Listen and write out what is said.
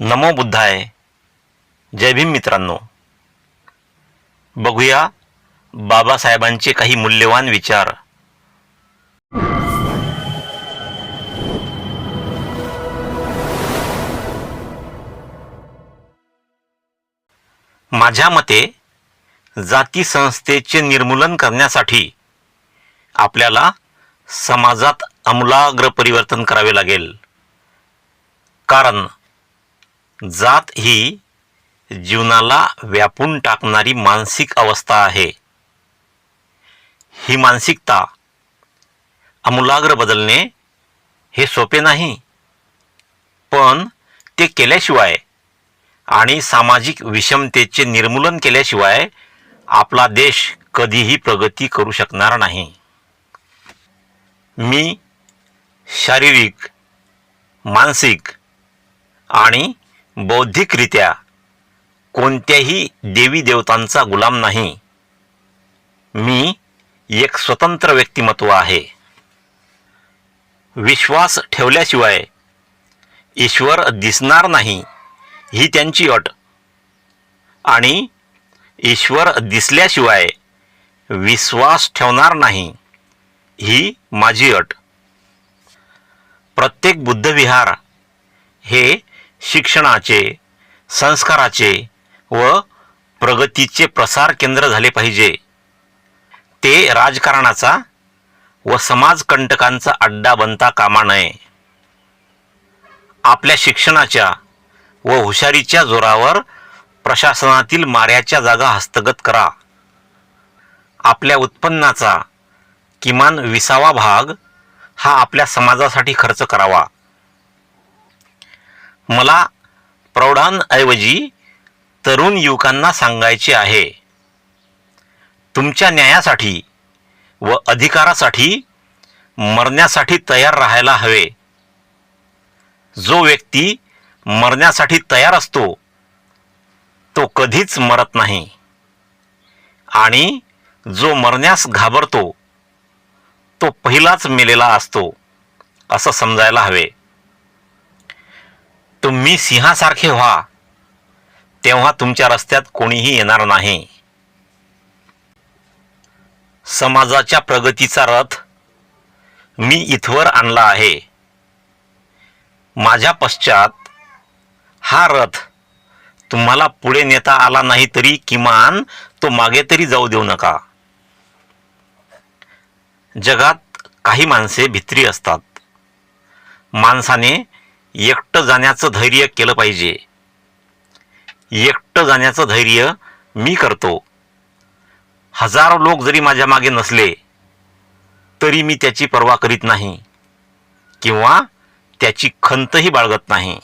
नमो बुद्धाय. जय भीम मित्रांनो. बघूया बाबासाहेबांचे काही मूल्यवान विचार. माझ्या मते जाती संस्थेचे निर्मूलन करण्यासाठी आपल्याला समाजात आमूलाग्र परिवर्तन करावे लागेल. कारण जात ही जीवनाला व्यापून टाकणारी मानसिक अवस्था आहे. ही मानसिकता आमूलाग्र बदलणे हे सोपे नाही पण ते केल्याशिवाय आणि सामाजिक विषमतेचे निर्मूलन केल्याशिवाय आपला देश कधीही प्रगती करू शकणार नाही. मी शारीरिक मानसिक आणि बौद्धिकरित्या कोणत्याही देवी देवतांचा गुलाम नाही. मी एक स्वतंत्र व्यक्तिमत्व आहे. विश्वास ठेवल्याशिवाय ईश्वर दिसणार नाही ही त्यांची अट. आणि ईश्वर दिसल्याशिवाय विश्वास ठेवणार नाही ही माझी अट. प्रत्येक बुद्धविहार हे शिक्षणाचे संस्काराचे व प्रगतीचे प्रसार केंद्र झाले पाहिजे. ते राजकारणाचा व समाजकंटकांचा अड्डा बनता कामा नये. आपल्या शिक्षणाच्या व हुशारीच्या जोरावर प्रशासनातील माऱ्याच्या जागा हस्तगत करा. आपल्या उत्पन्नाचा किमान विसावा भाग हा आपल्या समाजासाठी खर्च करावा. मला प्रौढांऐवजी तरुण युवकांना सांगायचे आहे. तुमच्या न्यायासाठी व अधिकारासाठी मरण्यासाठी तयार राहायला हवे. जो व्यक्ती मरण्यासाठी तयार असतो तो कधीच मरत नाही. आणि जो मरण्यास घाबरतो तो पहिलाच मेलेला असतो असं समजायला हवे. तुम्ही सिंहासारखे व्हा. तेव्हा तुमच्या रस्त्यात कोणीही येणार नाही. समाजाच्या प्रगतीचा रथ मी इथवर आणला आहे. माझ्या पश्चात हा रथ तुम्हाला पुढे नेता आला नाही तरी किमान तो मागे तरी जाऊ देऊ नका. जगात काही माणसे भित्री असतात. माणसाने एकटं जाण्याचं धैर्य केलं पाहिजे. एकटं जाण्याचं धैर्य मी करतो. हजारो लोक जरी माझ्या मागे नसले तरी मी त्याची पर्वा करीत नाही किंवा त्याची खंतही बाळगत नाही.